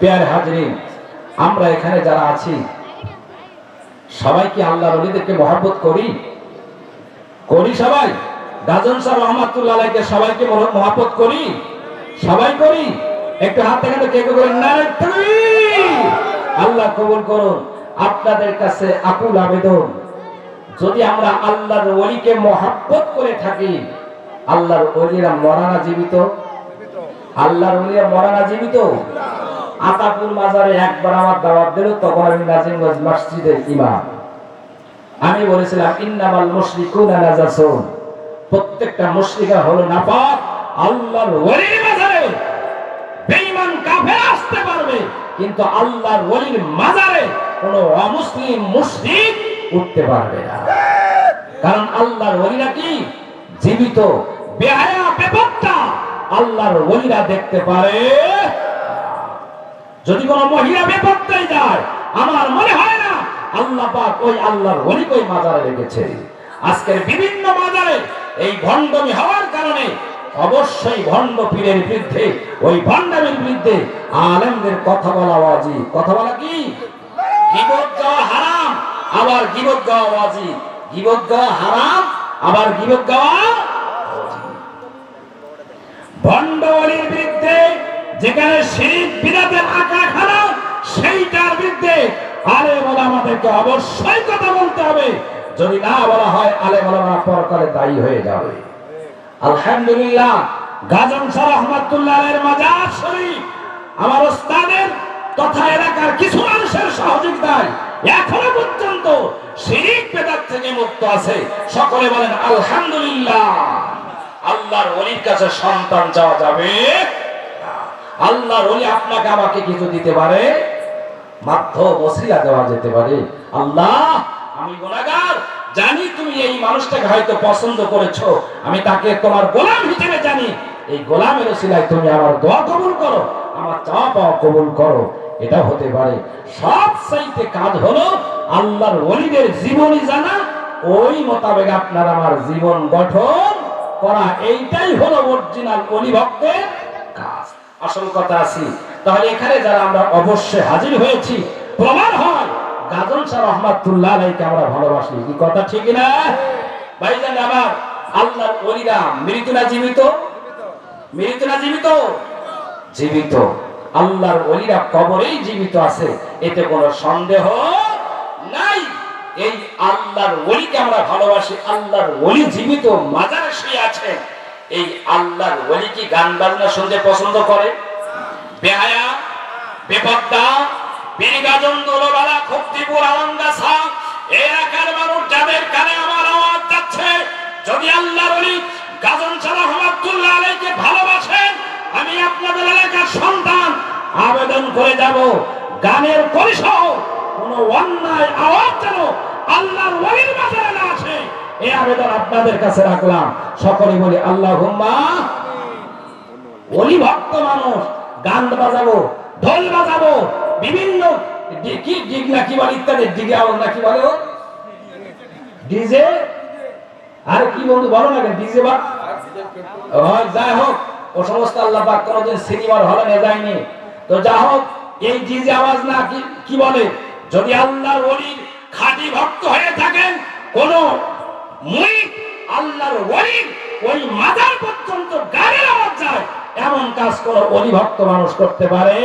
Pair হাজরিন, আমরা এখানে যারা আছি সবাই কি আল্লাহ রলিদেরকে মহাব্বত করি। করি সবাই। গাজন সাহেব রহমাতুল্লাহ আলাইকে সবাইকে মহাব্বত করি। সবাই করি। একটু হাত আল্লাহ কবুল করুন। আপনাদের কাছে আকুল আবেদন। যদি আমরা আল্লাহর ওলিকে মহাব্বত করে থাকি, আল্লাহর ওলিরা মরানা জীবিত। আল্লাহর ওলিরা মরানা জীবিত। আতাপুর মাজারে একবার আমার দাওয়াত দিল, তখন আমি নাজিমগঞ্জ মসজিদের ইমাম। আমি বলেছিলাম, ইন্নামাল মুশরিকুনা নাজাসুন। প্রত্যেকটা মুশরিকা হলো নাপাক, আল্লাহর ওলির মাজারে। বেঈমান কাফের আসতে পারবে, কিন্তু আল্লাহর ওলির মাজারে কোনো অমুসলিম মুশরিক উঠতে পারবে না। কারণ আল্লাহর ওলিরা কি? জীবিত, বেহায়া, বেপত্তা। আল্লাহর ওলিরা দেখতে পারে। যদি কোন মহিলা বেপত্তায় যায়, আমার মনে হয় না আল্লাহ পাক ওই আল্লাহর ওলিকে ওই মাজারে রেখেছে। আজকের বিভিন্ন মাজারে এই ভণ্ডমি হওয়ার কারণে অবশ্যই ভণ্ড পীরের বিরুদ্ধে, ওই ভণ্ডামের বিরুদ্ধে আলেমদের কথা বলা ওয়াজি কথা বলা কি? গিবত গাওয়া হারাম, আবার গিবত গাওয়া ওয়াজি গিবত গাওয়া হারাম, আবার গিবত গাওয়া ভণ্ডওয়ালির বিরুদ্ধে যেখানে শিরিক বিরাতের আঁকা খানা সেইটার বিরুদ্ধে আলে বলা আমাদেরকে অবশ্যই কথা বলতে হবে। যদি না বলা হয় আলে বলা পরকালে দায়ী হয়ে যাবে। আলহামদুলিল্লাহ, গাজন সার রহমাতুল্লাহ মাজার শরীফ, আমার ওস্তাদের তথা এলাকার কিছু মানুষের সহযোগিতায় এখনও পর্যন্ত শিরিক বেদাত থেকে মুক্ত আছে। সকলে বলেন, আলহামদুলিল্লাহ। আল্লাহর অলির কাছে সন্তান চাওয়া যাবে আল্লাহর অলি আপনাকে আমাকে কিছু দিতে পারে? মাধ্য বসিলা দেওয়া যেতে পারে। আল্লাহ, আমি গুণাগার জানি তুমি এই মানুষটাকে হয়তো পছন্দ করেছ। আমি তাকে তোমার গোলাম হিসেবে জানি। এই গোলামের সিলায় তুমি আমার দোয়া কবুল করো, আমার চাওয়া পাওয়া কবুল করো। এটা হতে পারে। সব চাইতে কাজ হলো আল্লাহর ওলিদের জীবনী জানা, ওই মোতাবেক আপনার আমার জীবন গঠন করা। এইটাই হলো অরিজিনাল অলি ভক্তের কাজ। আসল কথা আছি তাহলে এখানে যারা আমরা অবশ্যই হাজির হয়েছি, প্রমাণ হয়। গাজন শাহ রহমাতুল্লাহ আলাইকে আমরা ভালোবাসি। কি কথা ঠিক না? ভাই ভাইজান আমার, আল্লাহর ওলিরা মৃত না জীবিত? মৃত না জীবিত? জীবিত। আল্লাহর ওলিরা কবরেই জীবিত আছে, এতে কোনো সন্দেহ নাই। এই আল্লাহর ওলিকে আমরা ভালোবাসি। আল্লাহর ওলি জীবিত, মাজারে শুয়ে আছে। এই আল্লাহর ওলি কি গান বাজনা শুনতে পছন্দ করে? বেহায়া বেপত্তা বীরগাজন দোলবালা খক্তিপুর আলমগাছা এলাকার মানুষ যাদের কানে আমার আওয়াজ যাচ্ছে, যদি আল্লাহর ওলি গাজন ছাড়া রহমাতুল্লাহ আলাইকে ভালোবাসেন, আমি আপনাদের এলাকার সন্তান আবেদন করে যাব। গানের পরিসহ কোন অন্যায় আওয়াজ যেন আল্লাহর ওলির মাঝে না আছে এই আবেদন আপনাদের কাছে রাখলাম। সকলে বলি আল্লাহ অলি ভক্ত মানুষ গান বাজাবো, ঢোল বাজাবো, বিভিন্ন ডিগ নাকি বলে ইত্যাদি, ডিগে আওয়াজ নাকি বলে ডিজে? আর কি বন্ধু, বলো না ডিজে বা? যাই হোক, ও সমস্ত আল্লাহ পাক সিনেমার হলে নিয়ে যায়নি। তো যা হোক, এই ডিজে আওয়াজ না কি বলে? যদি আল্লাহর ওলির খাঁটি ভক্ত হয়ে থাকেন, কোন মুই আল্লাহর ওলির ওই মাজার কাজ করো অলিভক্ত মানুষ করতে পারে।